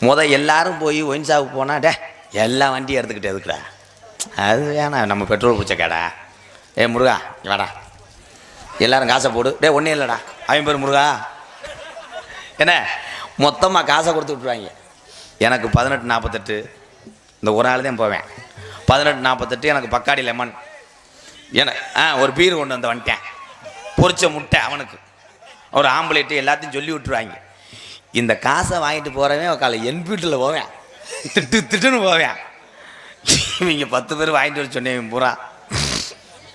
முத எல்லாரும் போய் ஒயின் ஷாப்புக்கு போனால் டே எல்லா வண்டியும் எடுத்துக்கிட்டு எதுக்குடா? அது வேணாம் நம்ம பெட்ரோல் பிடிச்ச கடை ஏ முருகா வாடா. எல்லாரும் காசை போடு. டே ஒன்றே இல்லைடா. அவன் பேர் முருகா. என்ன? மொத்தமாக காசை கொடுத்து விட்ருவாங்க எனக்கு பதினெட்டு நாற்பத்தெட்டு இந்த ஒரு நாள் தான் போவேன். பதினெட்டு நாற்பத்தெட்டு எனக்கு பக்காடி லெமன் என ஆ ஒரு பீர் கொண்டு வந்து வந்துட்டேன். பொறிச்ச முட்டை அவனுக்கு. ஒரு ஆம்பளைட்டு எல்லாத்தையும் சொல்லி விட்டுருவாங்க. இந்த காசை வாங்கிட்டு போகிறவன் உக்கால என் வீட்டில் போவேன். திட்டு திட்டுன்னு போவேன். இவங்க பத்து பேர் வாங்கிட்டு வர சொன்னேன் பூரா.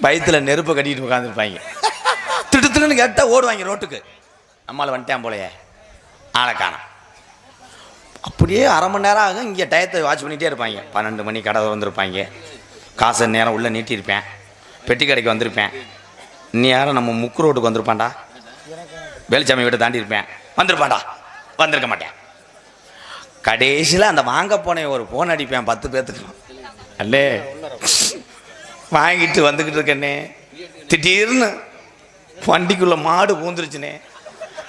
வயிற்றுல நெருப்பை கட்டிட்டு உட்காந்துருப்பாங்க திட்டு திட்டுன்னு கேட்டால் ஓடுவாங்க ரோட்டுக்கு. நம்மளால் வந்துட்டேன் போலையே. ஆளை காணோம். அப்படியே அரை மணி நேரம் ஆகும் இங்கே டயத்தை வாட்ச் பண்ணிகிட்டே இருப்பாங்க. பன்னெண்டு மணி கடை வந்திருப்பாங்க காசை நேரம் உள்ளே நீட்டியிருப்பேன். பெட்டி கடைக்கு வந்திருப்பேன். இன்னி நம்ம முக்கு ரோட்டுக்கு வந்திருப்பான்டா. வேலுச்சாமி வீட்டை தாண்டி இருப்பேன் வந்திருப்பான்டா. வந்திருக்க மாட்டேன். கடைசியில் அந்த வாங்க போனே ஒரு ஃபோன் அடிப்பேன் பத்து பேர்த்துக்கு அல்லே. வாங்கிட்டு வந்துக்கிட்டு இருக்கேனே. திடீர்னு வண்டிக்குள்ளே மாடு பூந்துருச்சுனே.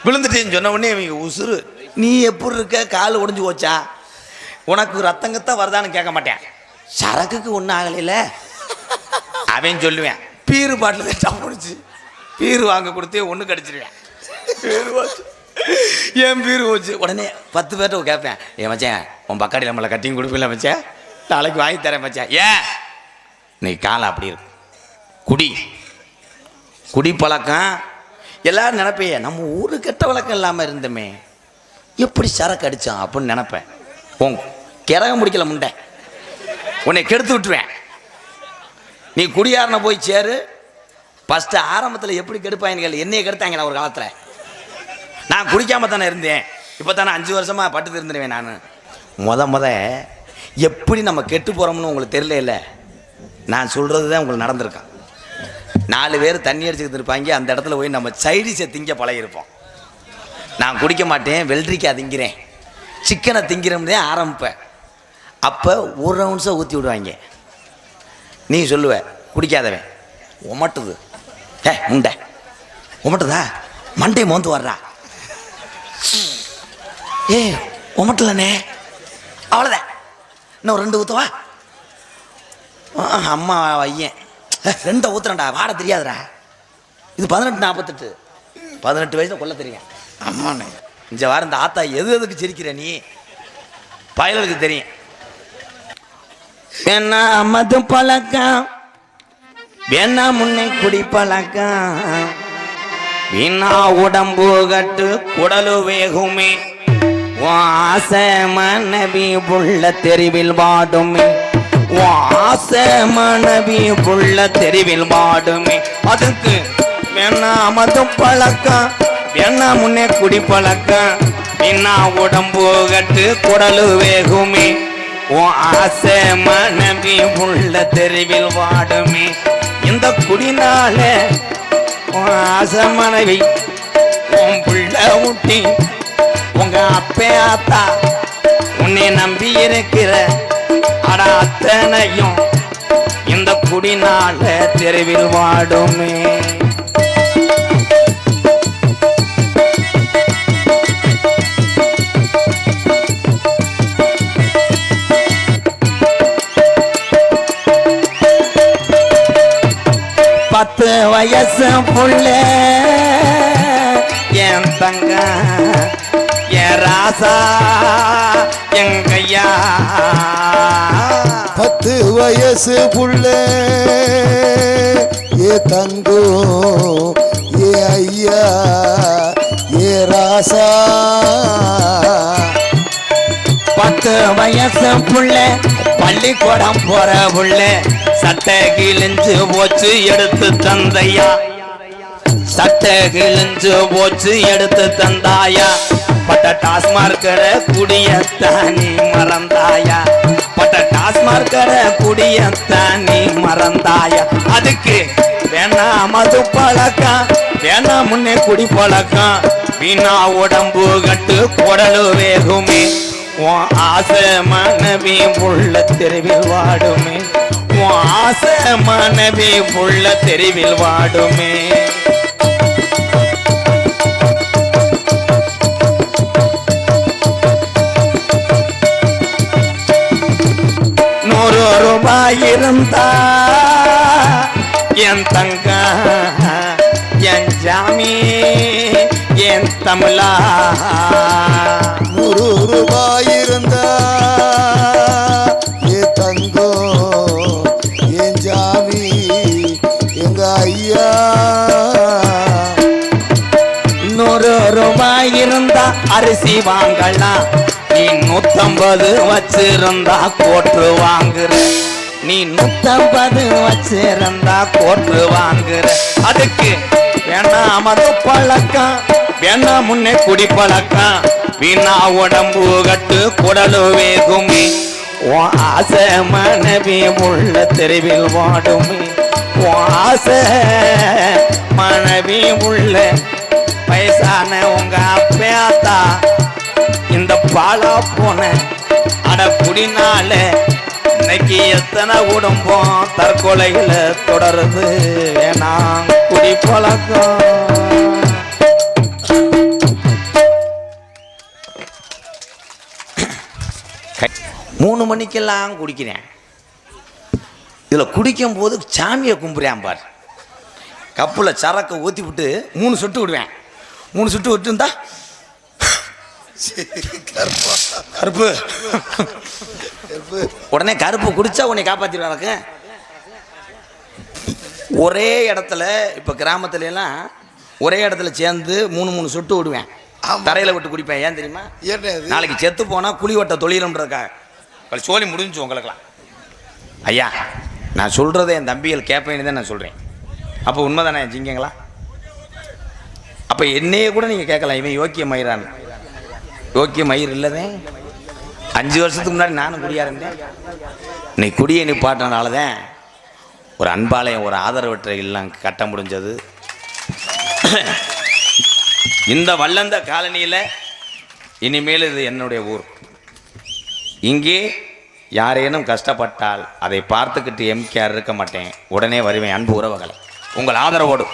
விழுந்துட்டேன்னு சொன்ன உடனே இவங்க உசுறு. நீ எப்படி இருக்க? கால் ஒடிஞ்சு போச்சா? உனக்கு ரத்தங்கத்தான் வருதான்னு கேட்க மாட்டேன். சரக்குக்கு ஒன்றும் ஆகலைல? அவன் சொல்லுவேன். பீரு பாட்டில் தான் டப்புனுச்சு பீரு வாங்க கொடுத்தே ஒன்று கடிச்சிருவேன். பீரு என் பேர் பீரு போச்சு உடனே பத்து பேர்ட்ட கேட்பேன் ஏன் மச்சான் உன் பக்காடி நம்மளை கட்டிங் கொடுப்பில்ல மச்சேன்? நாளைக்கு வாங்கி தரேன் மச்சான். ஏன் நீ காலம் அப்படி இருக்கு குடி. குடி பழக்கம். எல்லாரும் நினைப்பையே நம்ம ஊரு கெட்ட வழக்கம் இல்லாமல் இருந்தோமே. எப்படி சரக்கு அடித்தான் அப்படின்னு நினப்பேன். உன் கிரகம் முடிக்கல முண்டை. உன்னை கெடுத்து விட்டுருவேன். நீ குடியாரனை போய் சேரு. ஃபஸ்ட்டு ஆரம்பத்தில் எப்படி கெடுப்பாங்க கேள்வி என்னைய கெடுத்தாங்களா ஒரு காலத்தில். நான் குடிக்காம தானே இருந்தேன். இப்போ தானே அஞ்சு வருஷமாக பட்டு இருந்துருவேன் நான். முத முத எப்படி நம்ம கெட்டு போகிறோம்னு உங்களுக்கு தெரியல இல்லை. நான் சொல்கிறது தான் உங்களுக்கு நடந்திருக்கான் நாலு பேர் தண்ணி அடிச்சுக்கிட்டு இருப்பாங்க. அந்த இடத்துல போய் நம்ம சைடிஷை திங்க பழகிருப்போம் நான் குடிக்க மாட்டேன். வெள்ளரிக்காய் திங்கிறேன். சிக்கனை திங்கிறோம்னே ஆரம்பிப்பேன். அப்போ ஒரு ரவுண்ட்ஸாக ஊற்றி விடுவாங்க. நீ சொல்லுவ குடிக்காதவன். உமட்டுது. ஏ முண்டை உமட்டுதா? மண்டை மோந்து வர்றா. ஏ உமட்டலண்ணே அவ்வளோதான் இன்னும் ரெண்டு ஊற்றுவா அம்மா ஐயன். ரெண்டை ஊற்றுறேன்டா வாட தெரியாதுடா. இது பதினெட்டு நாற்பத்தெட்டு பதினெட்டு வயசில் கொள்ள தெரியும். அம்மாண்ணே. இந்த வாரம் இந்த ஆத்தா எது எதுக்கு சிரிக்கிற நீ? பயலுக்கு தெரியும். என்ன மது பழக்கம். வேணா முன்னே குடி பழக்கம். வீணா உடம்பு கட்டு குடலு வேகுமே. வாச ஆசை மனைவி புள்ள தெருவில் வாடுமே. வாச ஆசை மனைவி புள்ள தெருவில் வாடுமே. அதுக்கு வேணா மது பழக்கம் வேணா முன்னே குடி பழக்கம். வீணா உடம்பு கட்டு குடலு வேகுமே. உன் ஆசை மனைவி புள்ள தெருவில் வாடுமே. இந்த குடினால ஆசை மனைவி உன் புள்ள ஊட்டி உங்க அப்பே ஆத்தா உன்னை நம்பி இருக்கிற அட அத்தனையும் இந்த குடிநாள தெருவில் வாடுமே. வயசு புள்ள. என் தங்க என் ராசா எங்கையா பத்து வயசு புள்ள. ஏ தங்கோ ஏ ஐயா ஏ ராசா. பத்து வயசு புள்ள. பள்ளிக்கூடம் போற உள்ள சட்டை கிழிஞ்சு போச்சு எடுத்து தந்தையா. சட்டை கிழிஞ்சு போச்சு எடுத்து தந்தாயா. பட்ட டாஸ்மார்க்கர குடியத்தானி மறந்தாயா. பட்ட டாஸ்மார்க்கர குடியத்தானி மறந்தாயா. அதுக்கு வேணா மது பழக்கம் வேணா முன்னே குடி பழக்கம். வீணா உடம்பு கட்டு குடலு வேகுமே. உன் ஆசை மனைவி உள்ள தெருவில் வாடுமே. உன் ஆசை மனைவி உள்ள தெருவில் வாடுமே. நூறு ரூபாய் இருந்தா என் தங்க என் ஜாமி என் தமிழா. நூறு ஏ தங்கோ என் ஜாமி எங்க ஐயா? நூறு ரூபாய் இருந்தா அரிசி வாங்கலாம் நீ நூத்தம்பது வச்சிருந்தா கோட்டு வாங்குற. நீ நூத்தம்பது வச்சிருந்தா கோட்டு வாங்குற. அதுக்கு என்ன மது பழக்கம். வேணாம் முன்னே குடி பழக்கம் வீணா உடம்பு கட்டு குடலு வேகுமே. உன் மனைவி உள்ள தெருவில் வாடுமே. ஆச ஆசை மனைவி உள்ள வயசான உங்க அப்பேத்தா இந்த பாலா போன அட குடினால இன்னைக்கு எத்தனை குடும்பம் தற்கொலைகளை தொடருது. வேணாம் குடி பழக்கம் மூணு மணிக்கெல்லாம் குடிக்கிறேன். இதில் குடிக்கும் போது சாமியை கும்பிட்றேன் பார். கப்பில் சரக்கை ஊற்றி விட்டு மூணு சொட்டு விடுவேன். மூணு சொட்டு விட்டு இருந்தா கருப்பு. உடனே கருப்பு குடிச்சா உன்னை காப்பாற்றிடுவாங்க ஒரே இடத்துல இப்போ கிராமத்துல எல்லாம் ஒரே இடத்துல சேர்ந்து மூணு மூணு சொட்டு விடுவேன். தரையில் விட்டு குடிப்பேன். ஏன் தெரியுமா? இது? நாளைக்கு செத்து போனால் குழி வட்ட தொழிலுன்றக்கா சோழி முடிஞ்சு உங்களுக்கெல்லாம். ஐயா நான் சொல்கிறத என் தம்பிகள் கேட்பேன்னு தான் நான் சொல்கிறேன் அப்போ உண்மைதானே ஜிங்கங்களா? அப்போ என்னையே கூட நீங்கள் கேட்கலாம் இவன் யோக்கிய மயிரான் யோக்கிய மயிர் இல்லதே. அஞ்சு வருஷத்துக்கு முன்னாடி நானும் குடியா இருந்தேன். நீ குடியை நிப்பாட்டினால தான் ஒரு அன்பாலயம் ஒரு ஆதரவற்ற இல்லம் கட்ட முடிஞ்சது. இந்த வல்லந்த காலனியில் இனிமேல் இது என்னுடைய ஊர். இங்கே யாரேனும் கஷ்டப்பட்டால் அதை பார்த்துக்கிட்டு எம்கேஆர் இருக்க மாட்டேன். உடனே வருவேன் அன்பு உறவுகளை. உங்கள் ஆதரவோடு.